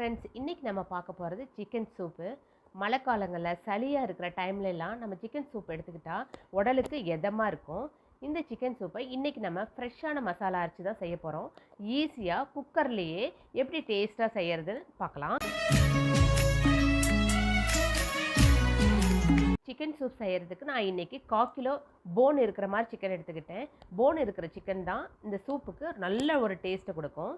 Friends இன்றைக்கி நம்ம பார்க்க போகிறது சிக்கன் சூப்பு மழை காலங்களில் சளியாக இருக்கிற டைம்லலாம் நம்ம சிக்கன் சூப் எடுத்துக்கிட்டால் உடலுக்கு எதமாக இருக்கும்? இந்த சிக்கன் சூப்பை இன்றைக்கி நம்ம ஃப்ரெஷ்ஷான மசாலா அரைச்சி தான் செய்ய போகிறோம் ஈஸியாக குக்கர்லேயே எப்படி டேஸ்ட்டாக செய்கிறதுன்னு பார்க்கலாம். சிக்கன் சூப் செய்கிறதுக்கு நான் இன்றைக்கி கா கிலோ போன் இருக்கிற மாதிரி சிக்கன் எடுத்துக்கிட்டேன். போன் இருக்கிற சிக்கன் தான் இந்த சூப்புக்கு நல்ல ஒரு டேஸ்ட்டை கொடுக்கும்.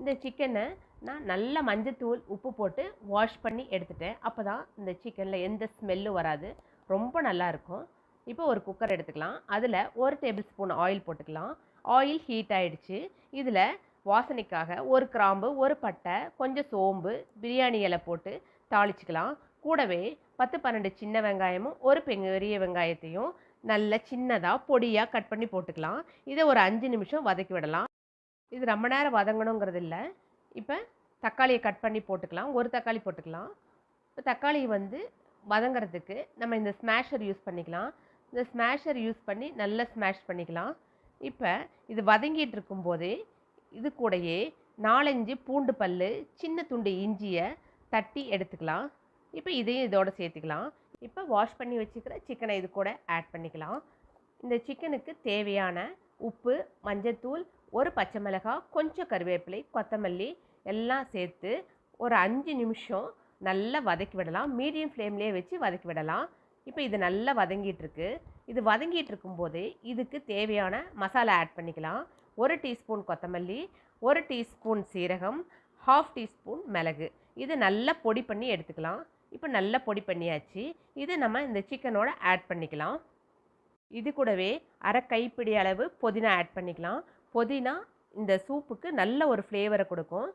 இந்த சிக்கனை நான் நல்ல மஞ்சத்தூள் உப்பு போட்டு வாஷ் பண்ணி எடுத்துட்டேன். அப்போ தான் இந்த சிக்கனில் எந்த ஸ்மெல்லும் வராது. ரொம்ப நல்லாயிருக்கும் இப்போ ஒரு குக்கர் எடுத்துக்கலாம். அதில் ஒரு டேபிள் ஸ்பூன் ஆயில் போட்டுக்கலாம். ஆயில் ஹீட் ஆகிடுச்சு இதில் வாசனைக்காக ஒரு கிராம்பு ஒரு பட்டை கொஞ்சம் சோம்பு பிரியாணி இலை போட்டு தாளிச்சிக்கலாம். கூடவே பத்து பன்னெண்டு சின்ன வெங்காயமும் ஒரு பெரிய வெங்காயத்தையும் நல்ல சின்னதாக பொடியாக கட் பண்ணி போட்டுக்கலாம். இதை ஒரு அஞ்சு நிமிஷம் வதக்கி விடலாம். இது ரொம்ப நேரம் வதங்கணுங்கிறது இல்லை இப்போ தக்காளியை கட் பண்ணி போட்டுக்கலாம். ஒரு தக்காளி போட்டுக்கலாம். இப்போ தக்காளி வந்து வதங்கிறதுக்கு நம்ம இந்த ஸ்மேஷர் யூஸ் பண்ணிக்கலாம். இந்த ஸ்மேஷர் யூஸ் பண்ணி நல்லா ஸ்மேஷ் பண்ணிக்கலாம். இப்போ இது வதங்கிட்டு இருக்கும்போதே இது கூடயே நாலஞ்சு பூண்டு பல் சின்ன துண்டு இஞ்சியை தட்டி எடுத்துக்கலாம். இப்போ இதையும் இதோட சேர்த்துக்கலாம். இப்போ வாஷ் பண்ணி வச்சுக்கிற சிக்கனை இது கூட ஆட் பண்ணிக்கலாம். இந்த சிக்கனுக்கு தேவையான உப்பு மஞ்சத்தூள் ஒரு பச்சை மிளகாய் கொஞ்சம் கருவேப்பிலை கொத்தமல்லி எல்லாம் சேர்த்து ஒரு அஞ்சு நிமிஷம் நல்லா வதக்கி விடலாம். மீடியம் ஃப்ளேம்லேயே வச்சு வதக்கி விடலாம். இப்போ இது நல்லா வதங்கிட்டுருக்கு இது வதங்கிட்டு இருக்கும்போது இதுக்கு தேவையான மசாலா ஆட் பண்ணிக்கலாம். ஒரு டீஸ்பூன் கொத்தமல்லி ஒரு டீஸ்பூன் சீரகம் ஹாஃப் டீஸ்பூன் மிளகு. இது நல்லா பொடி பண்ணி எடுத்துக்கலாம். இப்போ நல்லா பொடி பண்ணியாச்சு. இது நம்ம இந்த சிக்கனோட ஆட் பண்ணிக்கலாம். இது கூடவே அரை கைப்பிடி அளவு புதினா ஆட் பண்ணிக்கலாம். புதினா இந்த சூப்புக்கு நல்ல ஒரு ஃப்ளேவரை கொடுக்கும்.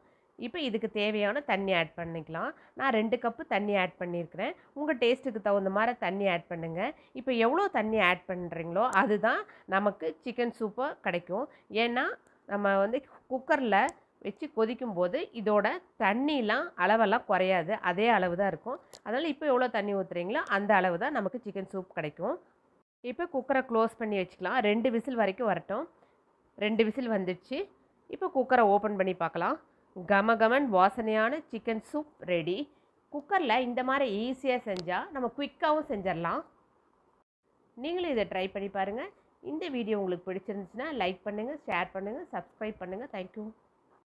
இப்போ இதுக்கு தேவையான தண்ணி ஆட் பண்ணிக்கலாம். நான் ரெண்டு கப்பு தண்ணி ஆட் பண்ணியிருக்கிறேன் உங்கள் டேஸ்ட்டுக்கு தகுந்த மாதிரி தண்ணி ஆட் பண்ணுங்கள் இப்போ எவ்வளோ தண்ணி ஆட் பண்ணுறீங்களோ அதுதான் நமக்கு சிக்கன் சூப்பாக கிடைக்கும். ஏன்னா நம்ம வந்து குக்கரில் வச்சு கொதிக்கும் போது இதோட தண்ணிலாம் அளவெல்லாம் குறையாது. அதே அளவு தான் இருக்கும். அதனால் இப்போ எவ்வளோ தண்ணி ஊற்றுறீங்களோ அந்த அளவு தான் நமக்கு சிக்கன் சூப் கிடைக்கும். இப்போ குக்கரை க்ளோஸ் பண்ணி வச்சுக்கலாம். ரெண்டு விசில் வரைக்கும் வரட்டும். ரெண்டு விசில் வந்துடுச்சு. இப்போ குக்கரை ஓப்பன் பண்ணி பார்க்கலாம். கம கமன் வாசனையான சிக்கன் சூப் ரெடி குக்கரில் இந்த மாதிரி ஈஸியாக செஞ்சால் நம்ம குயிக்காகவும் செஞ்சிடலாம். நீங்களும் இதை ட்ரை பண்ணி பாருங்கள் இந்த வீடியோ உங்களுக்கு பிடிச்சிருந்துச்சுன்னா லைக் பண்ணுங்கள் ஷேர் பண்ணுங்கள் சப்ஸ்கிரைப் பண்ணுங்கள் தேங்க்யூ